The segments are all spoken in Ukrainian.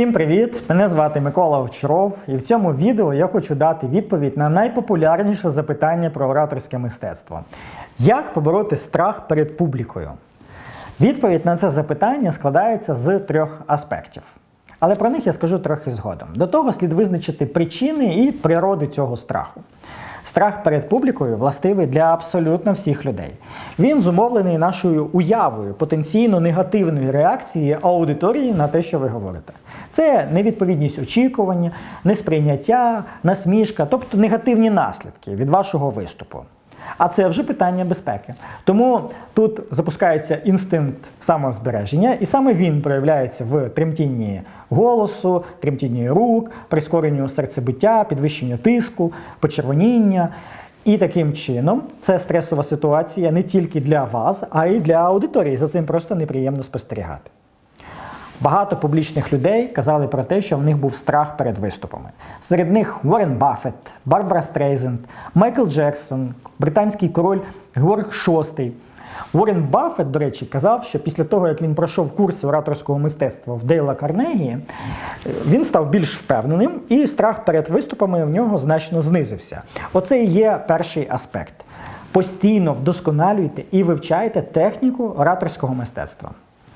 Всім привіт! Мене звати Микола Овчаров, і в цьому відео я хочу дати відповідь на найпопулярніше запитання про ораторське мистецтво: як побороти страх перед публікою? Відповідь на це запитання складається з трьох аспектів. Але про них я скажу трохи згодом. До того слід визначити причини і природи цього страху. Страх перед публікою властивий для абсолютно всіх людей. Він зумовлений нашою уявою потенційно негативної реакції аудиторії на те, що ви говорите. Це невідповідність очікування, несприйняття, насмішка, тобто негативні наслідки від вашого виступу. А це вже питання безпеки. Тому тут запускається інстинкт самозбереження, і саме він проявляється в тремтінні голосу, тремтінні рук, прискоренню серцебиття, підвищенню тиску, почервоніння. І таким чином це стресова ситуація не тільки для вас, а й для аудиторії. За цим просто неприємно спостерігати. Багато публічних людей казали про те, що в них був страх перед виступами. Серед них Уоррен Баффет, Барбара Стрейзенд, Майкл Джексон, британський король Георг VI. Уоррен Баффет, до речі, казав, що після того, як він пройшов курси ораторського мистецтва в Дейла Карнегі, він став більш впевненим, і страх перед виступами в нього значно знизився. Оце і є перший аспект. Постійно вдосконалюйте і вивчайте техніку ораторського мистецтва.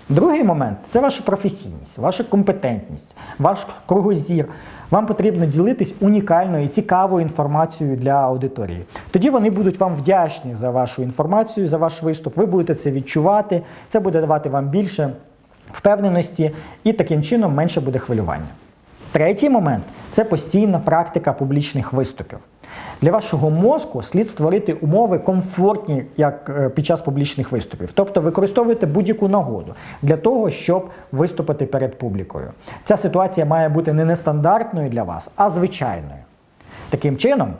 Другий момент це ваша професійність, ваша компетентність, ваш кругозір. Вам потрібно ділитись унікальною і цікавою інформацією для аудиторії. Тоді вони будуть вам вдячні за вашу інформацію, за ваш виступ. Ви будете це відчувати, це буде давати вам більше впевненості і таким чином менше буде хвилювання. Третій момент це постійна практика публічних виступів. Для вашого мозку слід створити умови комфортні як е, під час публічних виступів. Тобто використовуйте будь-яку нагоду для того, щоб виступити перед публікою. Ця ситуація має бути не нестандартною для вас, а звичайною. Таким чином,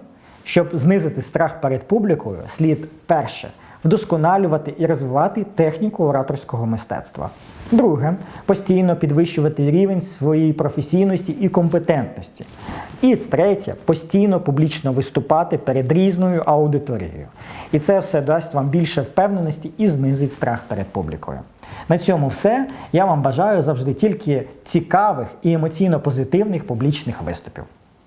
щоб знизити страх перед публікою, слід перше вдосконалювати і розвивати техніку ораторського мистецтва. Друге, постійно підвищувати рівень своєї професійності і компетентності. І третє, постійно публічно виступати перед різною аудиторією. І це все дасть вам більше впевненості і знизить страх перед публікою. На цьому все. Я вам бажаю завжди тільки цікавих і емоційно позитивних публічних виступів.